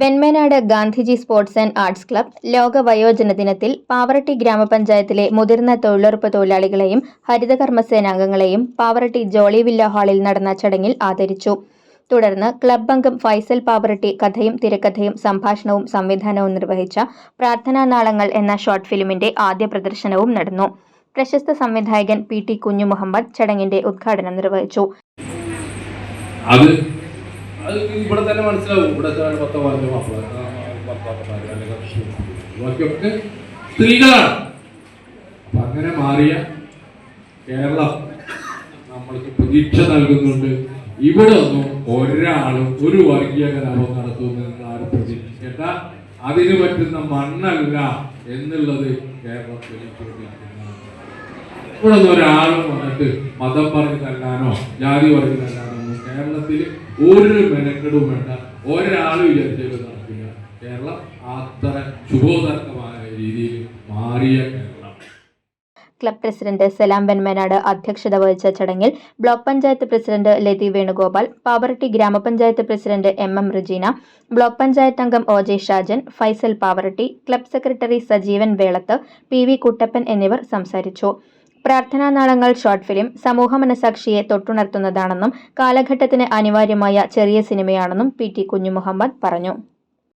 Venmenad Gandhiji sports and arts club ലോക വയോജന ദിനത്തിൽ പാവറട്ടി ഗ്രാമപഞ്ചായത്തിലെ മുതിർന്ന തൊഴിലുറപ്പ് തൊഴിലാളികളെയും ഹരിതകർമ്മസേനാംഗങ്ങളെയും പാവറട്ടി ജോളി വില്ല ഹാളിൽ നടന്ന ചടങ്ങിൽ ആദരിച്ചു. തുടർന്ന് ക്ലബ് അംഗം ഫൈസൽ പാവറട്ടി കഥയും തിരക്കഥയും സംഭാഷണവും സംവിധാനവും നിർവഹിച്ച പ്രാർത്ഥനാ നാളങ്ങൾ എന്ന ഷോർട്ട് ഫിലിമിന്റെ ആദ്യ പ്രദർശനവും നടന്നു. പ്രശസ്ത സംവിധായകൻ പി ടി കുഞ്ഞു മുഹമ്മദ് ചടങ്ങിന്റെ ഉദ്ഘാടനം നിർവഹിച്ചു. അത് അത് ഇവിടെ തന്നെ മനസ്സിലാവും. ഇവിടെ പത്ത ഭർത്താക്കന്മാർ അല്ലെങ്കിൽ ബാക്കിയൊക്കെ സ്ത്രീകളാണ്. അപ്പൊ അങ്ങനെ മാറിയ കേരളം നമ്മൾക്ക് പ്രതീക്ഷ നൽകുന്നുണ്ട്. ഇവിടെ ഒന്നും ഒരാളും ഒരു വർഗീയ കലാപം നടത്തുമെന്ന് ആരും പ്രതീക്ഷിക്കേണ്ട അതിന് പറ്റുന്ന മണ്ണല്ല എന്നുള്ളത് കേരളത്തിൽ ഇവിടെ ഒന്നും ഒരാളും വന്നിട്ട് മതം പറഞ്ഞ് തല്ലാനോ ജാതി പറഞ്ഞ് തല്ലാനോ കേരളത്തിൽ ഒരു മെനക്കെടും വേണ്ട. ഒരാളും ഇല്ലാത്ത നടക്കില്ല. കേരളം അത്ര ശുഭോദർക്കമായ രീതിയിൽ മാറിയ ക്ലബ് പ്രസിഡന്റ് സലാം വെൺമേനാട് അധ്യക്ഷത വഹിച്ച ചടങ്ങിൽ block panchayat president Lathi Venugopal Pavaratti grama panchayat president M M Rejeena block panchayat അംഗം O J Shajan Faisal Pavaratti club secretary Sajeevan Velath P V Kuttappan എന്നിവർ സംസാരിച്ചു. പ്രാർത്ഥനാ നാളങ്ങൾ ഷോർട്ട് ഫിലിം സമൂഹ മനസാക്ഷിയെ തൊട്ടുണർത്തുന്നതാണെന്നും കാലഘട്ടത്തിന് അനിവാര്യമായ ചെറിയ സിനിമയാണെന്നും പി ടി കുഞ്ഞുമുഹമ്മദ് പറഞ്ഞു